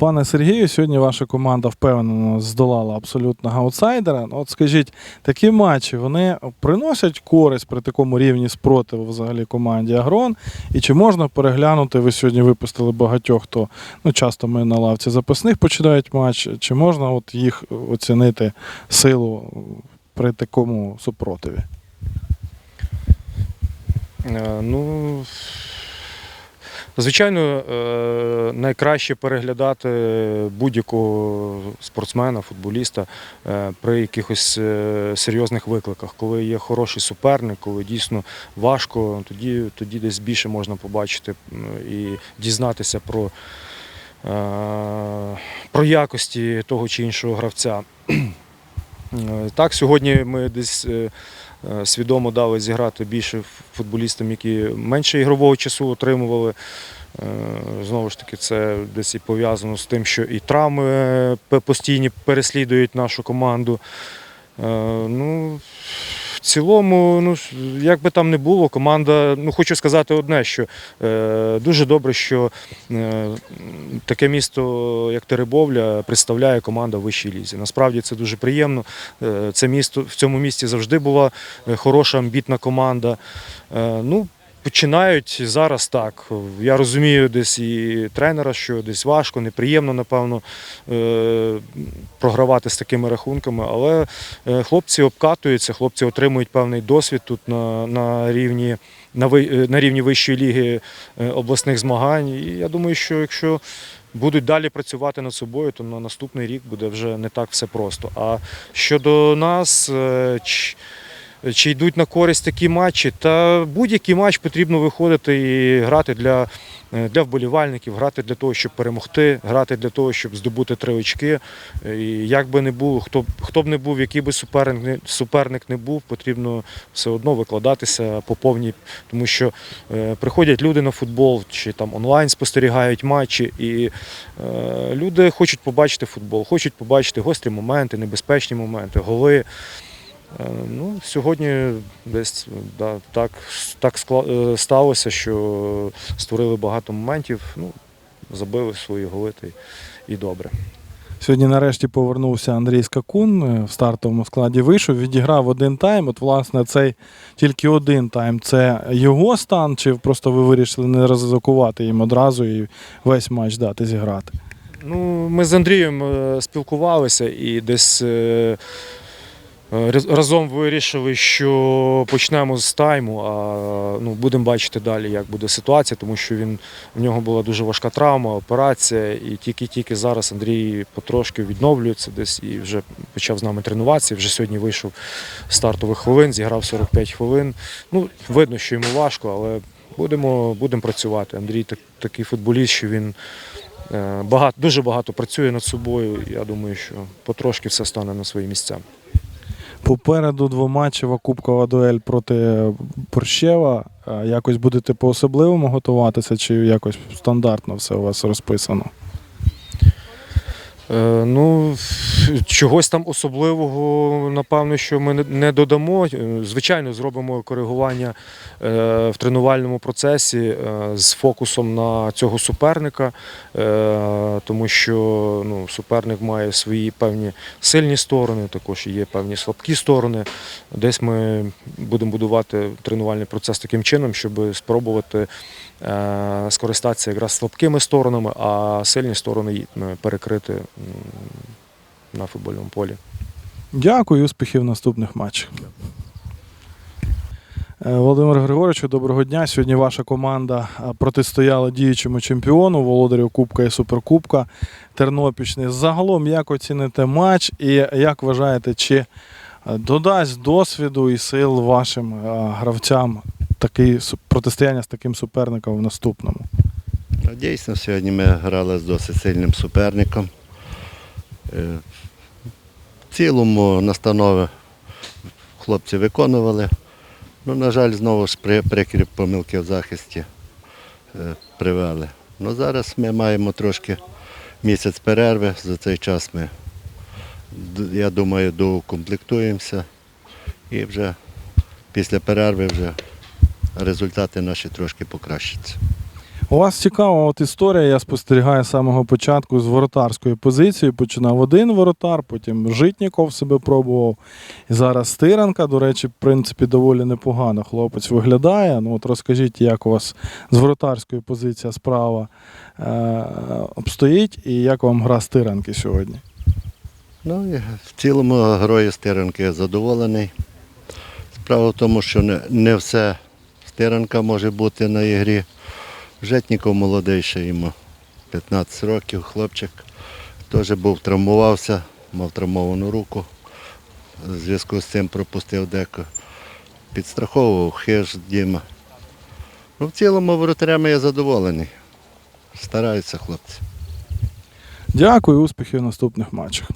Пане Сергію, сьогодні ваша команда впевнено здолала абсолютного аутсайдера. Ну, От скажіть, такі матчі вони приносять користь при такому рівні спротиву взагалі команді Агрон? І чи можна переглянути? Ви сьогодні випустили багатьох, хто ну часто ми на лавці запасних починають матч. Чи можна от їх оцінити силу при такому супротиві? Е, Ну, звичайно, е, найкраще переглядати будь-якого спортсмена, футболіста е, при якихось е, серйозних викликах. Коли є хороший суперник, коли дійсно важко, тоді, тоді десь більше можна побачити і дізнатися про, про якості того чи іншого гравця. Так, сьогодні ми десь свідомо дали зіграти більше футболістам, які менше ігрового часу отримували. Е, Знову ж таки, це десь і пов'язано з тим, що і травми е, постійні переслідують нашу команду. Е, Ну, в цілому, ну, як би там не було, команда, ну хочу сказати одне, що е, дуже добре, що е, таке місто, як Теребовля, представляє команда в вищій лізі. Насправді це дуже приємно. Е, Це місто в цьому місті завжди була е, хороша амбітна команда. Е, Ну, починають зараз так. Я розумію десь і тренера, що десь важко, неприємно, напевно, е, програвати з такими рахунками, але е, хлопці обкатуються, хлопці отримують певний досвід тут на, на рівні. На, е, на рівні вищої ліги обласних змагань. І я думаю, що якщо будуть далі працювати над собою, то на наступний рік буде вже не так все просто. А щодо нас, чи йдуть на користь такі матчі, та будь-який матч потрібно виходити і грати для, е, для вболівальників, грати для того, щоб перемогти, грати для того, щоб здобути три очки. І як би не було, хто, хто б не був, який би суперник, суперник не був, потрібно все одно викладатися по повній, тому що е, приходять люди на футбол чи там онлайн спостерігають матчі, і е, люди хочуть побачити футбол, хочуть побачити гострі моменти, небезпечні моменти, голи. Е, Ну, сьогодні десь да, так, так е, сталося, що створили багато моментів, ну, забили свої голи і добре. Сьогодні нарешті повернувся Андрій Скакун е, в стартовому складі вийшов, відіграв один тайм. От, власне, цей тільки один тайм це його стан, чи просто ви вирішили не ризикувати їм одразу і весь матч дати зіграти? Ну, ми з Андрієм спілкувалися і десь разом вирішили, що почнемо з тайму, а ну, будемо бачити далі, як буде ситуація, тому що він, в нього була дуже важка травма, операція, і тільки-тільки зараз Андрій потрошки відновлюється десь і вже почав з нами тренуватися. Вже сьогодні вийшов з стартових хвилин, зіграв 45 хвилин. Ну, видно, що йому важко, але будемо, будемо працювати. Андрій так, такий футболіст, що він. Е, Багато, дуже багато працює над собою. Я думаю, що потрошки все стане на свої місця. Попереду двоматчева кубкова дуель проти Борщева. Е, Якось будете по-особливому готуватися, чи якось стандартно все у вас розписано? Е, Ну, чогось там особливого, напевно, що ми не- додамо. Е, Звичайно, зробимо коригування е, в тренувальному процесі е, з фокусом на цього суперника, тому що ну, суперник має свої певні сильні сторони, також є певні слабкі сторони. Десь ми будемо будувати тренувальний процес таким чином, щоб спробувати скористатися якраз слабкими сторонами, а сильні сторони перекрити на футбольному полі. Дякую, успіхів в наступних матчах. Е, Володимир Григоровичу, доброго дня. Сьогодні ваша команда е, протистояла діючому чемпіону, володарю Кубка і Суперкубка Тернопільщини. Загалом, як оціните матч і як вважаєте, чи е, додасть досвіду і сил вашим гравцям такий протистояння з таким суперником в наступному? Дійсно, сьогодні ми грали з досить сильним суперником. Е, В цілому настанови хлопці виконували. Ну, на жаль, знову ж при, прикрі помилки в захисті е, привели. Ну, зараз ми маємо трошки місяць перерви. За цей час ми, я думаю, доукомплектуємося і вже після перерви вже результати наші трошки покращаться. У вас цікава от історія, я спостерігаю з самого початку з воротарської позиції. Починав один воротар, потім Житніков себе пробував. І зараз Стиранка, до речі, в принципі, доволі непогано хлопець виглядає. Ну от розкажіть, як у вас з воротарської позиції справа е- обстоїть і як вам гра Стиранки сьогодні? Ну, в цілому герої стиранки задоволений. Справа в тому, що не, не все стиранка може бути на ігрі. Жетніков молодий ще йому 15 років, хлопчик. Теж був травмувався, мав травмовану руку. В зв'язку з цим пропустив деко. Підстраховував хиж Діма. Ну, в цілому воротарями я задоволений. Стараються хлопці. Дякую, успіхів в наступних матчах.